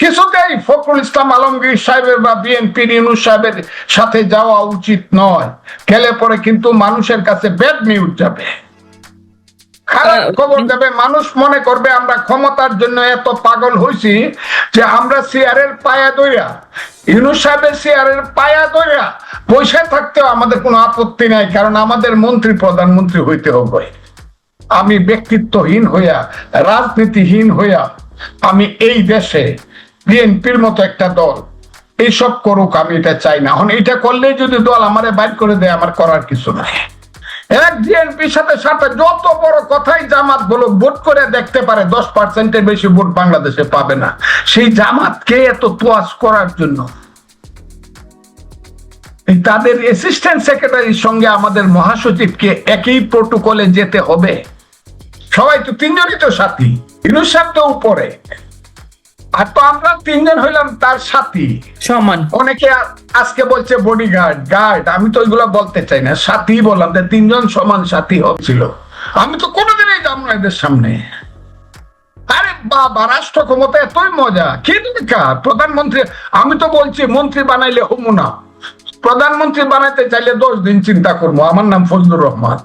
কিছুতেই ফখরুল ইসলাম আলমগীর সাহেবের বা বিএনপি ইউনুস সাহেবের সাথে যাওয়া উচিত নয়। গেলে পরে কিন্তু মানুষের কাছে ব্যাড নিউজ যাবে। খারাপ খবর দেবে মানুষ মনে করবে আমরা ক্ষমতার জন্য এত পাগল হয়েছি যে আমরা চেয়ারের পায়া দইরা ইউনুস সাহেবের চেয়ারের পায়া দইরা বসে থাকতেও আমাদের কোনো আপত্তি নাই কারণ আমাদের মন্ত্রী প্রধানমন্ত্রী হইতে হবে। আমি ব্যক্তিত্বহীন হইয়া রাজনীতিহীন হইয়া আমি এই দেশে বিএনপির মতো একটা দল। এইসব করুক, আমি এটা চাই না। এখন এটা করলেই যদি দল আমারে বাইর করে দেয়, আমার করার কিছু নাই। এক বিএনপির সাথে সাথে যত বড় কথাই জামাত বলুক, ভোট করে দেখতে পারে দশ পার্সেন্টের বেশি ভোট বাংলাদেশে পাবে না। সেই জামাতকে এত তোয়াজ করার জন্য। তাদের অ্যাসিস্ট্যান্ট সেক্রেটারির সঙ্গে আমাদের মহাসচিবকে একই প্রোটোকলে যেতে হবে। সবাই তো তিনজনই তো সাথী। ইনুস তো উপরে। আর তো আমরা তিনজন হইলাম তার সাথী। সমান। অনেকে আজকে বলছে বডি গার্ড গার্ড আমি তো ওইগুলো বলতে চাই না। সাথী বললাম যে তিনজন সমান সাথী হচ্ছিল। আমি তো কোনোদিনই যাব না এদের সামনে। আরে বাবা রাষ্ট্র ক্ষমতা এতই মজা। কি দরকার প্রধানমন্ত্রী আমি তো বলছি মন্ত্রী বানাইলে হমু না প্রধানমন্ত্রী বানাইতে চাইলে দশ দিন চিন্তা করব। আমার নাম ফজলুর রহমান।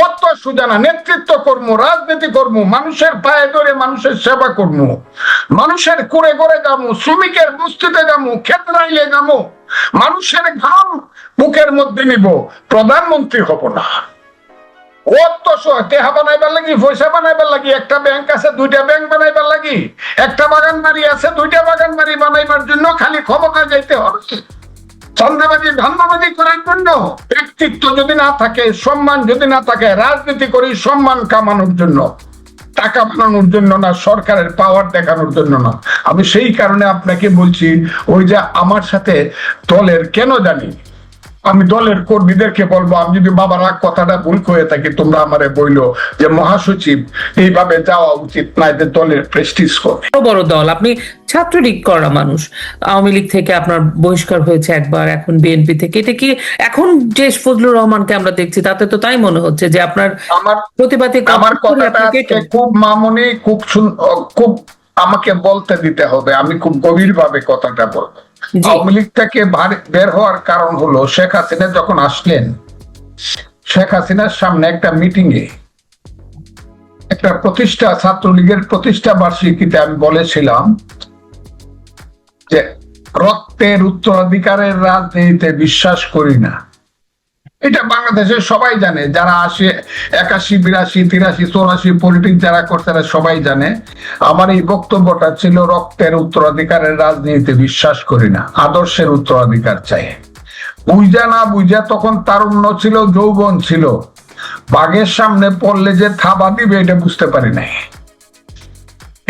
অত সুজানা নেতৃত্ব কর্ম, রাজনীতি কর্ম, মানুষের পায়ে ধরে মানুষের সেবা কর্ম, মানুষের শ্রমিকের বস্তিতে মানুষের ঘাম বুকের মধ্যে নিব, প্রধানমন্ত্রী হব না। বানাইবার লাগি, পয়সা বানাইবার লাগি, একটা ব্যাংক আছে, দুইটা ব্যাংক বানাইবার লাগি, একটা বাগান বাড়ি আছে, দুইটা বাগান বাড়ি বানাইবার জন্য খালি ক্ষমতা যাইতে হবে। চন্দ্রবাজি ধান্দাবাজি করার জন্য ব্যক্তিত্ব যদি না থাকে, সম্মান যদি না থাকে, রাজনীতি করি সম্মান কামানোর জন্য, টাকা বানানোর জন্য না, সরকারের পাওয়ার দেখানোর জন্য না। আমি সেই কারণে আপনাকে বলছি, ওই যে আমার সাথে দলের কেন জানি আমি দলের কর্মীদেরকে বলব আমি যদি বাবার কথাটা ভুল করে থাকি তোমরা আমারে বইলো যে মহাসচিব এইভাবে যাওয়া উচিত না এদের দলের প্রেস্টিজ কমে। বড় দল আপনি ছাত্রলীগ করা মানুষ। আওয়ামী লীগ থেকে আপনার বহিষ্কার হয়েছে একবার এখন বিএনপি থেকে। এটা কি এখন যে ফজলুর রহমানকে আমরা দেখছি তাতে তো তাই মনে হচ্ছে যে আপনার আমার প্রতিবাদী আমার কথা কথাটা খুব মামুনি খুব খুব আমাকে বলতে দিতে হবে আমি খুব গভীর ভাবে কথাটা বলব। আওয়ামী লীগ থেকে বের হওয়ার কারণ হলো শেখ হাসিনা যখন আসলেন, শেখ হাসিনার সামনে একটা মিটিং এ একটা প্রতিষ্ঠা, ছাত্রলীগের প্রতিষ্ঠা বার্ষিকীতে আমি বলেছিলাম যে রক্তের উত্তরাধিকারের রাজনীতিতে বিশ্বাস করি না। এটা বাংলাদেশের সবাই জানে, যারা আসে একাশি, বিরাশি, তিরাশি, চৌরাশি পলিটিক্স যারা করছে তারা সবাই জানে। আমার এই বক্তব্যটা ছিল রক্তের উত্তরাধিকারের রাজনীতিতে বিশ্বাস করি না, আদর্শের উত্তরাধিকার চাই। বুঝা না বুঝা তখন তারুণ্য ছিল, যৌবন ছিল। বাঘের সামনে পড়লে যে থাবা দিবে এটা বুঝতে পারি নাই।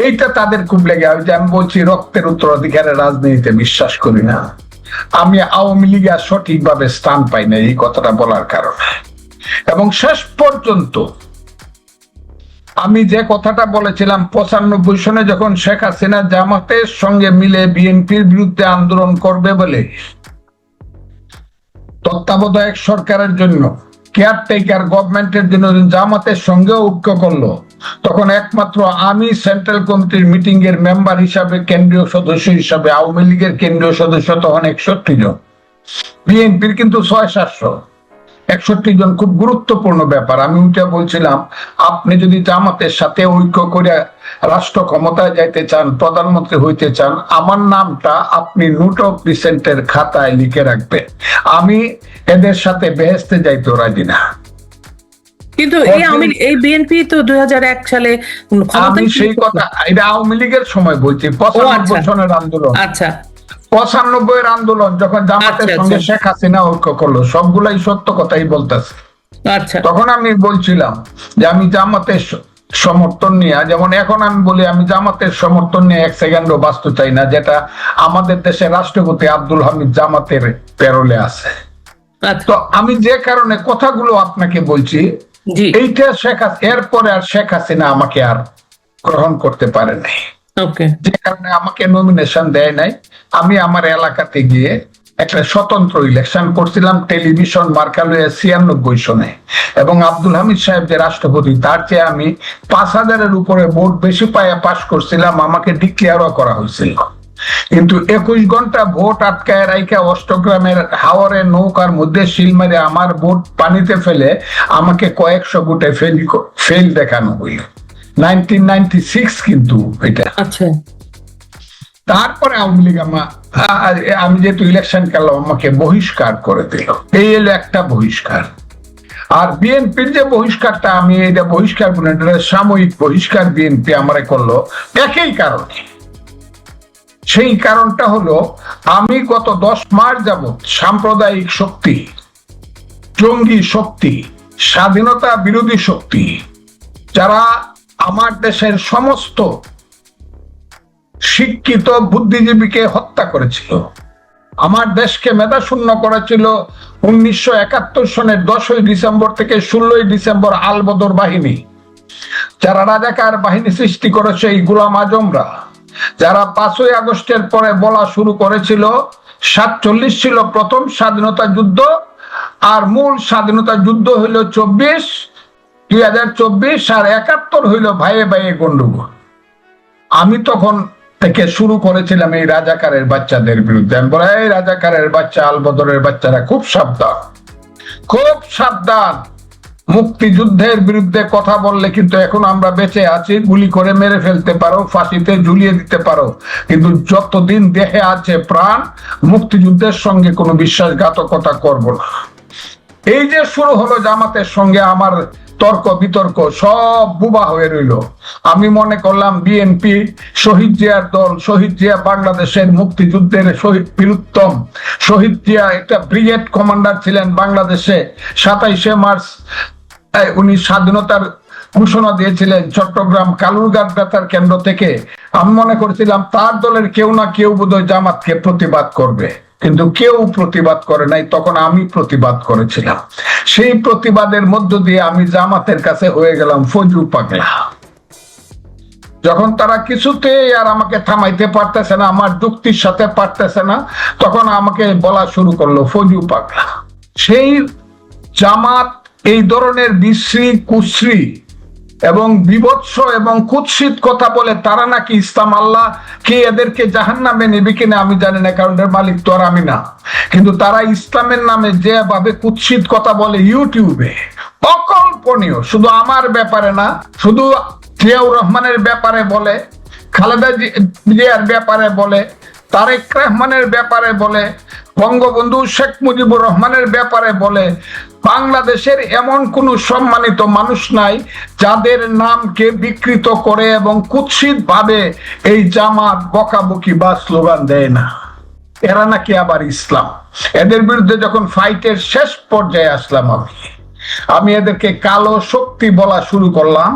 এইটা তাদের খুব লেগে যে আমি বলছি রক্তের উত্তরাধিকারের রাজনীতিতে বিশ্বাস করি না। আমি আওয়ামী লীগে আর সঠিকভাবে স্থান পাই না এই কথাটা বলার কারণে। এবং শেষ পর্যন্ত আমি যে কথাটা বলেছিলাম, পঁচানব্বই সনে যখন শেখ হাসিনা জামাতের সঙ্গে মিলে বিএনপির বিরুদ্ধে আন্দোলন করবে বলে তত্ত্বাবধায়ক সরকারের জন্য কেয়ারটেকার গভর্নমেন্টের জন্য জামাতের সঙ্গে ঐক্য করল তখন একমাত্র আমি সেন্ট্রাল কমিটির মিটিং এর মেম্বার হিসাবে, কেন্দ্রীয় সদস্য হিসাবে, আওয়ামী লীগের কেন্দ্রীয় সদস্য তখন একষট্টি জন। বিএনপির কিন্তু ছয় সাতশো। একষট্টি জন খুব গুরুত্বপূর্ণ ব্যাপার। আমি ওইটা বলছিলাম, আপনি যদি জামাতের সাথে ঐক্য করে রাষ্ট্র ক্ষমতায় যাইতে চান, প্রধানমন্ত্রী হইতে চান, আমার নামটা আপনি নোট অফ ডিসেন্টের খাতায় লিখে রাখবেন। আমি এদের সাথে বেহেস্তে যাইতে রাজি না। কিন্তু এই আওয়ামী এই বিএনপি তো দুই হাজার এক সালে আমি সেই কথা এটা আওয়ামী লীগের সময় বলছি পঁচানব্বই সনের আন্দোলন। আচ্ছা। পঁচানব্বই এর আন্দোলন যখন জামাতের আচ্ছা, সঙ্গে আচ্ছা। শেখ হাসিনা ঐক্য করল সবগুলাই সত্য কথাই বলতেছে। আচ্ছা। তখন আমি বলছিলাম যে আমি জামাতের সমর্থন নিয়ে যেমন এখন আমি বলি আমি জামাতের সমর্থন নিয়ে এক সেকেন্ডও বাঁচতে চাই না যেটা আমাদের দেশের রাষ্ট্রপতি আব্দুল হামিদ জামাতের পেরোলে আছে। আচ্ছা। তো আমি যে কারণে কথাগুলো আপনাকে বলছি এইটা শেখ এরপরে আর শেখ হাসিনা আমাকে আর গ্রহণ করতে পারে নাই। যে কারণে আমাকে নমিনেশন দেয় নাই। আমি আমার এলাকাতে গিয়ে একটা স্বতন্ত্র ইলেকশন করছিলাম টেলিভিশন মার্কালয়ে ছিয়ানব্বই সনে। এবং আব্দুল হামিদ সাহেব যে রাষ্ট্রপতি তার চেয়ে আমি পাঁচ হাজারের উপরে ভোট বেশি পায়ে পাশ করছিলাম আমাকে ডিক্লেয়ারও করা হয়েছিল। কিন্তু একুশ ঘণ্টা ভোট আটকায় রাইখা অষ্টগ্রামের হাওরে নৌকার মধ্যে শিল মেরে আমার ভোট পানিতে ফেলে আমাকে কয়েকশো ভোটে ফেল ফেল দেখানো হইল। নাইনটিন নাইনটি সিক্স কিন্তু এটা। আচ্ছা। তারপরে আওয়ামী লীগ আমা- আ- আ- আমি যেহেতু ইলেকশন খেলাম আমাকে বহিষ্কার করে দিল। এই এলো একটা বহিষ্কার। আর বিএনপির যে বহিষ্কারটা আমি এটা বহিষ্কার বলে সাময়িক বহিষ্কার বিএনপি আমারে করল। একই কারণে। সেই কারণটা হলো, আমি গত দশ মাস যাবৎ সাম্প্রদায়িক শক্তি, জঙ্গি শক্তি, স্বাধীনতা বিরোধী শক্তি, যারা আমার দেশের সমস্ত শিক্ষিত বুদ্ধিজীবীকে হত্যা করেছিল, আমার দেশকে মেধাশূন্য করেছিল উনিশশো একাত্তর সনের দশই ডিসেম্বর থেকে ষোলোই ডিসেম্বর আলবদর বাহিনী, যারা রাজাকার বাহিনী সৃষ্টি করেছে এই গুলাম আজমরা। যারা পাঁচই আগস্টের পরে বলা শুরু করেছিল, সাতচল্লিশ ছিল প্রথম স্বাধীনতা যুদ্ধ, আর মূল স্বাধীনতা যুদ্ধ হইল চব্বিশ, দুই হাজার চব্বিশ, আর একাত্তর হইল ভাইয়ে ভাইয়ে গন্ডগোল। আমি তখন থেকে শুরু করেছিলাম এই রাজাকারের বাচ্চাদের বিরুদ্ধে। আমি বলে এই রাজাকারের বাচ্চা, আলবদরের বাচ্চারা খুব সাবধান খুব সাবধান। মুক্তিযুদ্ধের বিরুদ্ধে কথা বললে কিন্তু এখন আমরা বেঁচে আছি, গুলি করে মেরে ফেলতে পারো, ফাঁসিতে ঝুলিয়ে দিতে পারো। কিন্তু যতদিন দেহে আছে প্রাণ, মুক্তিযুদ্ধের সঙ্গে কোনো বিশ্বাসঘাতকতা করব না। এই যে শুরু হলো জামাতের সঙ্গে আমার তর্ক বিতর্ক, সব বুবা হয়ে রইল। আমি মনে করলাম বিএনপি শহীদ জিয়ার দল, শহীদ জিয়া বাংলাদেশের মুক্তিযুদ্ধের শহীদ বীরুত্তম। শহীদ জিয়া একটা ব্রিগেড কমান্ডার ছিলেন বাংলাদেশে, সাতাইশে মার্চ উনি স্বাধীনতার ঘোষণা দিয়েছিলেন চট্টগ্রাম কালুরঘাট বেতার কেন্দ্র থেকে। আমি মনে করেছিলাম তার দলের কেউ না কেউ বোধহয় জামাতকে প্রতিবাদ করবে। কিন্তু কেউ প্রতিবাদ করে নাই, তখন আমি প্রতিবাদ করেছিলাম। সেই প্রতিবাদের মধ্য দিয়ে আমি জামাতের কাছে হয়ে গেলাম ফজু পাগলা। যখন তারা কিছুতেই আর আমাকে থামাইতে পারতেছে না, আমার যুক্তির সাথে পারতেছে না, তখন আমাকে বলা শুরু করল ফজু পাগলা। সেই জামাত এই ধরনের বিশ্রী, কুশ্রী এবং বিভৎস এবং কুৎসিত কথা বলে তারা নাকি ইসলাম আল্লাহ কে এদেরকে জাহান নামে নেবে কিনা আমি জানি না, কারণ এর মালিক তো আর আমি না। কিন্তু তারা ইসলামের নামে যেভাবে কুৎসিত কথা বলে ইউটিউবে, অকল্পনীয়। শুধু আমার ব্যাপারে না, শুধু জিয়াউর রহমানের ব্যাপারে বলে, খালেদা জিয়ার ব্যাপারে বলে, তারেক রহমানের ব্যাপারে বলে বঙ্গবন্ধু শেখ মুজিবুর রহমানের ব্যাপারে বলে, বাংলাদেশের এমন কোন সম্মানিত মানুষ নাই যাদের নামকে বিকৃত করে এবং কুৎসিত ভাবে এই জামাত বকাবকি বা স্লোগান দেয় না। এরা নাকি আবার ইসলাম। এদের বিরুদ্ধে যখন ফাইটের শেষ পর্যায়ে আসলাম আমি আমি এদেরকে কালো শক্তি বলা শুরু করলাম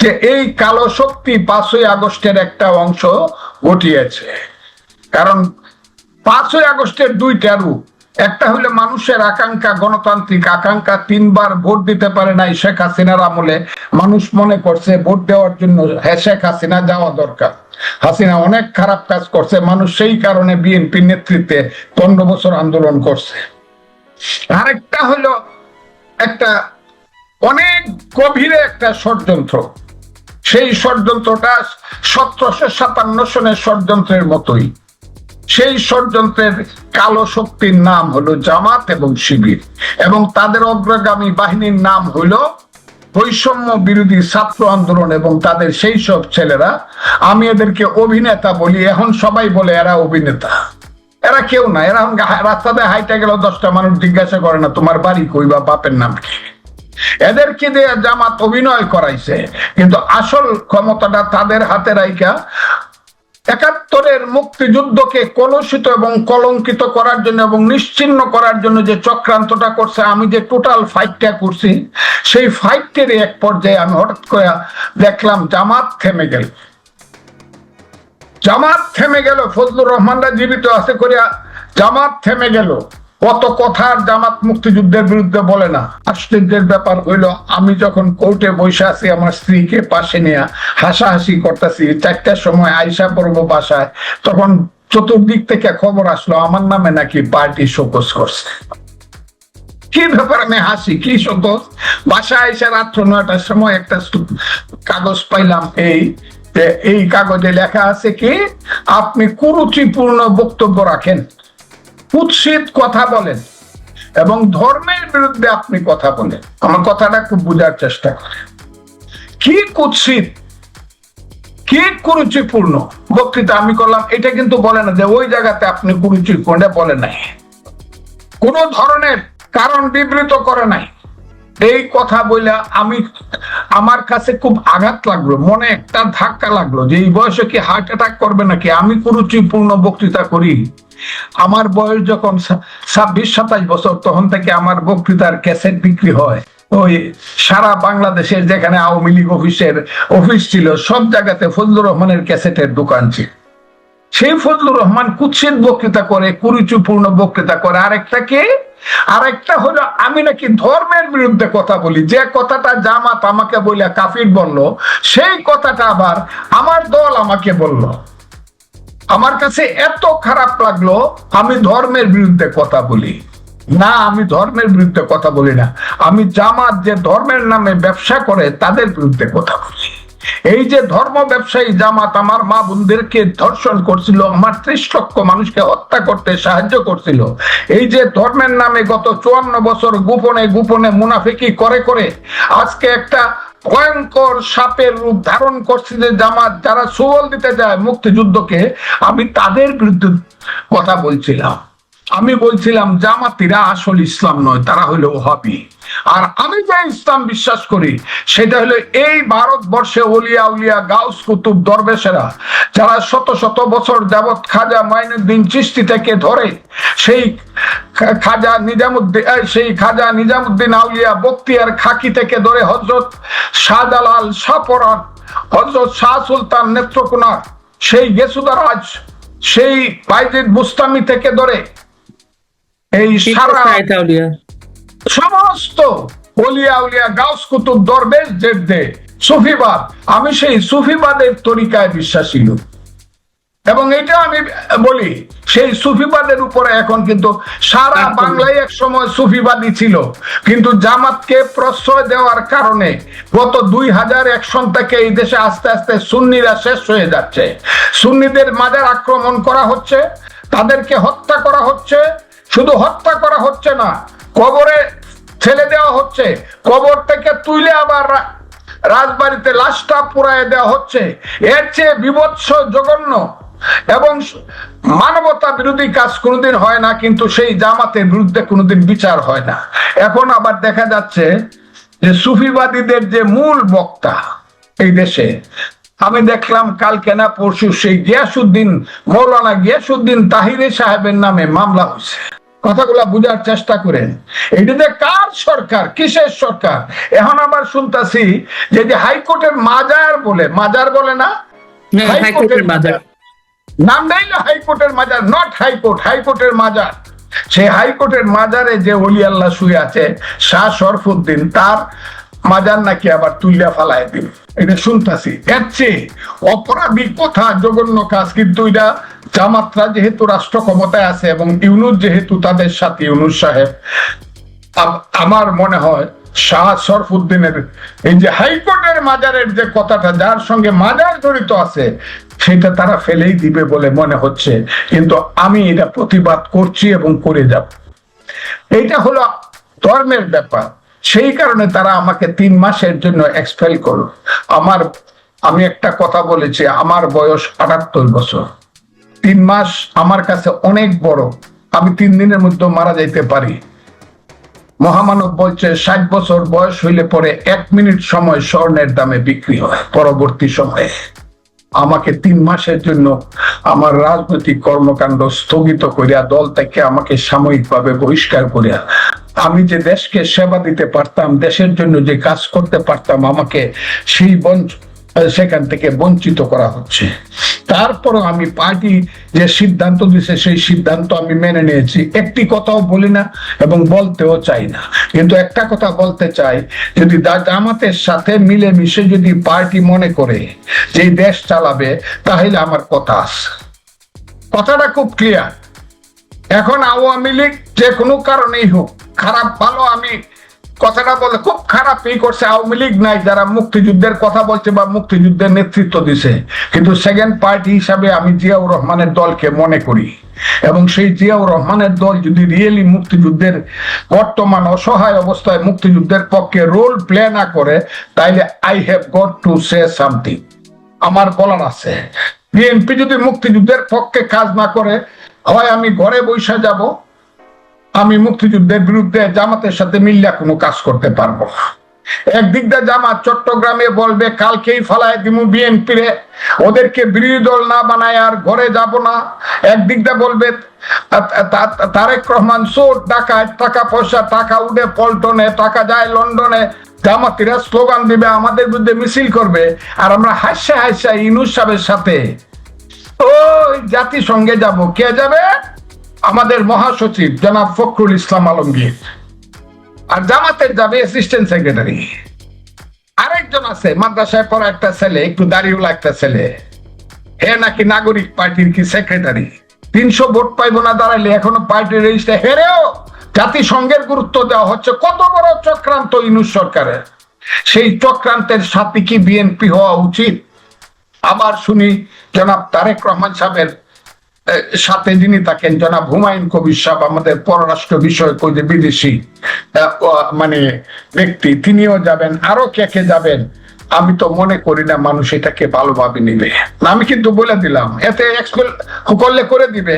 যে এই কালো শক্তি পাঁচই আগস্টের একটা অংশ ঘটিয়েছে। কারণ পাঁচই আগস্টের দুইটা রূপ। একটা হলো মানুষের আকাঙ্ক্ষা, গণতান্ত্রিক আকাঙ্ক্ষা, তিনবার ভোট দিতে পারে নাই শেখ হাসিনার আমলে। মানুষ মনে করছে ভোট দেওয়ার জন্য হ্যাঁ শেখ হাসিনা যাওয়া দরকার। হাসিনা অনেক খারাপ কাজ করছে, মানুষ সেই কারণে বিএনপি নেতৃত্বে পনেরো বছর আন্দোলন করছে। আরেকটা হলো একটা অনেক গভীরে একটা ষড়যন্ত্র। সেই ষড়যন্ত্রটা সতেরোশো সাতান্ন সনের ষড়যন্ত্রের মতোই। সেই ষড়যন্ত্রের কালো শক্তির নাম হলো জামাত এবং শিবির। এবং তাদের অগ্রগামী বাহিনীর নাম হলো বৈষম্য বিরোধী ছাত্র আন্দোলন এবং তাদের সেই সব ছেলেরা, আমি এদেরকে অভিনেতা বলি, এখন সবাই বলে এরা অভিনেতা। এরা কেউ না, এরা রাস্তাতে হাইটে গেল দশটা মানুষ জিজ্ঞাসা করে না, তোমার বাড়ি কই বা বাপের নাম কি? এদেরকে দিয়ে জামাত অভিনয় করাইছে। কিন্তু আসল ক্ষমতাটা তাদের হাতে রাইকা একাত্তরের মুক্তিযুদ্ধকে কলুষিত এবং কলঙ্কিত করার জন্য এবং নিশ্চিন্ন করার জন্য যে চক্রান্তটা করছে, আমি যে টোটাল ফাইটটা করছি, সেই ফাইটের এক পর্যায়ে আমি হঠাৎ করে দেখলাম জামাত থেমে গেল। জামাত থেমে গেল, ফজলুর রহমানরা জীবিত আছে করিয়া জামাত থেমে গেল। কত কথা আর জামাত মুক্তিযুদ্ধের বিরুদ্ধে বলে না। আশ্চর্যের ব্যাপার হইল, আমি যখন কোর্টে বসে আছি, আমার স্ত্রীকে পাশে নিয়ে হাসাহাসি করতেছি। চারটার সময় আইসা পড়ব বাসায়, তখন চতুর্দিক থেকে খবর আসলো, আমার নামে নাকি পার্টি শোকস করছে। কি ব্যাপার, আমি হাসি? কি শোকস বাসায় এসে রাত্র নয়টার সময় একটা কাগজ পাইলাম, এই এই কাগজে লেখা আছে কি, আপনি কুরুচিপূর্ণ বক্তব্য রাখেন। কুৎসিত কথা বলেন এবং ধর্মের বিরুদ্ধে আপনি কথা বলেন। আমার কথাটা একটু বোঝার চেষ্টা করেন। কি কুৎসিত? কি কুরুচিপূর্ণ? বক্তৃতা আমি করলাম, এটা কিন্তু বলে না যে ওই জায়গাতে আপনি কুরুচিপূর্ণ বলে নাই। কোন ধরনের কারণ বিবৃত করে নাই। এই কথা বইলা আমি আমার কাছে খুব আঘাত লাগল, মনে একটা ধাক্কা লাগল যে এই বয়সে কি হার্ট অ্যাটাক করবে নাকি? আমি কুরুচিপূর্ণ বক্তৃতা করি। আমার বয়স যখন ছাব্বিশ, সাতাশ বছর, তখন থেকে আমার বক্তৃতার ক্যাসেট বিক্রি হয়। ওই সারা বাংলাদেশের যেখানে আওয়ামী লীগ অফিসের অফিস ছিল, সব জায়গাতে ফজলুর রহমানের ক্যাসেটের দোকান ছিল। সেই ফজলুর রহমান কুৎসিত বক্তৃতা করে, কুরুচিপূর্ণ বক্তৃতা করে। আরেকটা কে? আরেকটা হলো, আমি নাকি ধর্মের বিরুদ্ধে কথা বলি। যে কথাটা জামাত আমাকে বলে কাফির বলল, সেই কথাটা আবার আমার দল আমাকে বলল। আমার কাছে এত খারাপ লাগল, আমি ধর্মের বিরুদ্ধে কথা বলি। না, আমি ধর্মের বিরুদ্ধে কথা বলি না। আমি জামাত যে ধর্মের নামে ব্যবসা করে, তাদের বিরুদ্ধে কথা বলি। এই যে ধর্ম ব্যবসায়ী জামাত আমার মা বোনদেরকে ধর্ষণ করছিল, আমার ত্রিশ লক্ষ মানুষকে হত্যা করতে সাহায্য করছিল। এই যে ধর্মের নামে গত চুয়ান্ন বছর গোপনে গোপনে মুনাফিকি করে করে আজকে একটা ভয়ঙ্কর সাপের রূপ ধারণ করছে যে জামাত, যারা সুবল দিতে যায় মুক্তিযুদ্ধকে, আমি তাদের বিরুদ্ধে কথা বলছিলাম। আমি বলছিলাম, জামাতিরা আসল ইসলাম নয়, তারা হলো ওহাবি। আর আমি যে ইসলাম বিশ্বাস করি, সেটা হলো এই ভারতবর্ষে উলিয়া উলিয়া, গাউস কুতুব দরবেশেরা, যারা শত শত বছর যাবৎ খাজা মাইনুদ্দিন চিস্তি থেকে ধরে সেই খাজা নিজামুদ্দিন সেই খাজা নিজামুদ্দিন আউলিয়া বক্তিয়ার খাকি থেকে ধরে হজরত শাহজালাল শাহপরান হজরত শাহ সুলতান নেত্রকোনা সেই গেসুদারাজ, সেই বাইজিদ বুস্তামি থেকে ধরে এই সারা। সমস্ত অলিয়া উলিয়া গাউস কুতুব দরবেশ জেদ্দে সুফিবাদ। আমি সেই সুফিবাদের তরিকায় বিশ্বাসী লোক। এবং এটা আমি বলি সেই সুফিবাদের উপরে এখন কিন্তু সারা বাংলায় এক সময় সুফিবাদী ছিল। কিন্তু জামাতকে প্রশ্রয় দেওয়ার কারণে গত দুই হাজার এক সন থেকে এই দেশে আস্তে আস্তে সুন্নিরা শেষ হয়ে যাচ্ছে। সুন্নিদের মাজার আক্রমণ করা হচ্ছে তাদেরকে হত্যা করা হচ্ছে শুধু হত্যা করা হচ্ছে না, কবরে ঠেলে দেওয়া হচ্ছে, কবর থেকে তুলে আবার রাজবাড়িতে লাশটা পুরায় দেওয়া হচ্ছে। এর চেয়ে বিভৎস জঘন্য এবং মানবতা বিরোধী কাজ কোনোদিন হয় না, কিন্তু সেই জামাতের বিরুদ্ধে কোনোদিন বিচার হয় না। এখন আবার দেখা যাচ্ছে যে সুফিবাদীদের যে মূল বক্তা এই দেশে, আমি দেখলাম কালকে না পরশু সেই গিয়াসুদ্দিন, মৌলানা গিয়াসুদ্দিন তাহিরে সাহেবের নামে মামলা হয়েছে। কথাগুলা বুঝার চেষ্টা করেন। এটা যে কার সরকার? কিসের সরকার? এখন আবার শুনতাছি যে হাইকোর্টের মাজার বলে মাজার বলে না? হ্যাঁ, হাইকোর্টের মাজার। নাম নাই না হাইকোর্টের মাজার নট হাইকোর্ট হাইকোর্টের মাজার। সেই হাইকোর্টের মাজারে যে অলি আল্লাহ শুয়ে আছে শাহ শরফুদ্দিন তার মাজার নাকি আবার তুলিয়া ফালায় দিন এটা শুনতাছি। এর চেয়ে অপরাধী কথা? জঘন্য কাজ কিন্তু এটা জামাতরা যেহেতু রাষ্ট্র ক্ষমতায় আছে এবং ইউনুস যেহেতু তাদের সাথে ইউনুস সাহেব আমার মনে হয় শাহ এই যে হাইকোর্টের মাজারের যে কথাটা, যার সঙ্গে মাজার জড়িত আছে, সেটা তারা ফেলেই দিবে বলে মনে হচ্ছে। কিন্তু আমি এটা প্রতিবাদ করছি এবং করে যাব। এইটা হলো ধর্মের ব্যাপার। সেই কারণে তারা আমাকে তিন মাসের জন্য এক্সপেল করল। আমার আমি একটা কথা বলেছি, আমার বয়স আটাত্তর বছর। তিন মাস আমার কাছে অনেক বড়। আমি তিন দিনের মধ্যে মারা যাইতে পারি। মহামানব বলছে, ষাট বছর বয়স হইলে পরে এক মিনিট সময় স্বর্ণের দামে বিক্রি হয় পরবর্তী সময়ে। আমাকে তিন মাসের জন্য আমার রাজনৈতিক কর্মকাণ্ড স্থগিত করিয়া, দল থেকে আমাকে সাময়িকভাবে বহিষ্কার করিয়া, আমি যে দেশকে সেবা দিতে পারতাম, দেশের জন্য যে কাজ করতে পারতাম, আমাকে সেই বঞ্চ সেখান থেকে বঞ্চিত করা হচ্ছে। তারপর আমি পার্টি যে সিদ্ধান্ত দিছে, সেই সিদ্ধান্ত আমি মেনে নিয়েছি। একটি কথাও বলি না এবং বলতেও চাই না। কিন্তু একটা কথা বলতে চাই, যদি জামাতের সাথে মিলে মিশে যদি পার্টি মনে করে যে দেশ চালাবে, তাহলে আমার কথা আছে। কথাটা খুব ক্লিয়ার এখন আওয়ামী লীগ যে কোনো কারণেই হোক, খারাপ ভালো আমি কথাটা বলে খুব খারাপই করছে। আওয়ামী লীগ নাই, যারা মুক্তিযুদ্ধের কথা বলছে বা মুক্তিযুদ্ধের নেতৃত্ব দিছে। কিন্তু সেকেন্ড পার্টি হিসাবে আমি জিয়াউর রহমানের দলকে মনে করি। এবং সেই জিয়াউর রহমানের দল যদি রিয়েলি মুক্তিযুদ্ধের বর্তমান অসহায় অবস্থায় মুক্তিযুদ্ধের পক্ষে রোল প্লে না করে, তাইলে I have got to say something আমার বলার আছে। বিএনপি যদি মুক্তিযুদ্ধের পক্ষে কাজ না করে, হয় আমি ঘরে বৈশা যাব আমি মুক্তিযুদ্ধের বিরুদ্ধে জামাতের সাথে মিল্লা কোনো কাজ করতে পারব। না। একদিক দিয়ে জামাত চট্টগ্রামে বলবে, কালকেই ফালায় দিমু বিএনপি রে। ওদেরকে বিরোধী দল না বানায় আর ঘরে যাব না। একদিক দিয়ে বলবে তারেক রহমান চোর ডাকায় টাকা পয়সা, টাকা উঠে পল্টনে, টাকা যায় লন্ডনে। জামাতিরা স্লোগান দিবে, আমাদের বিরুদ্ধে মিছিল করবে। আর আমরা হাসা হাসা ইনুস সাহেবের সাথে ওই জাতিসংঘে যাব। কে যাবে? আমাদের মহাসচিব জনাব ফখরুল ইসলাম আলমগীর আর জামাতের যাবে অ্যাসিস্ট্যান্ট সেক্রেটারি আরেকজন আছে, মাদ্রাসায় পড়া একটা ছেলে, একটু দাঁড়িয়েও একটা ছেলে। হে নাকি নাগরিক পার্টির কি সেক্রেটারি তিনশো ভোট পাইবো না দাঁড়াইলে এখনও পার্টির রেজিস্টার হেরেও জাতিসংঘের গুরুত্ব দেওয়া হচ্ছে কত বড় চক্রান্ত ইনুস সরকারের। সেই চক্রান্তের সাথে কি বিএনপি হওয়া উচিত? আবার শুনি জনাব তারেক রহমান সাহেবের সাথে যিনি থাকেন, জনাব হুমায়ুন কবির সাহেব, আমাদের পররাষ্ট্র বিষয়ক ওই যে বিদেশি মানে ব্যক্তি, তিনিও যাবেন, আরও কে কে যাবেন, আমি তো মনে করি না মানুষ এটাকে ভালোভাবে নিবে। আমি কিন্তু বলে দিলাম, এতে করলে করে দিবে।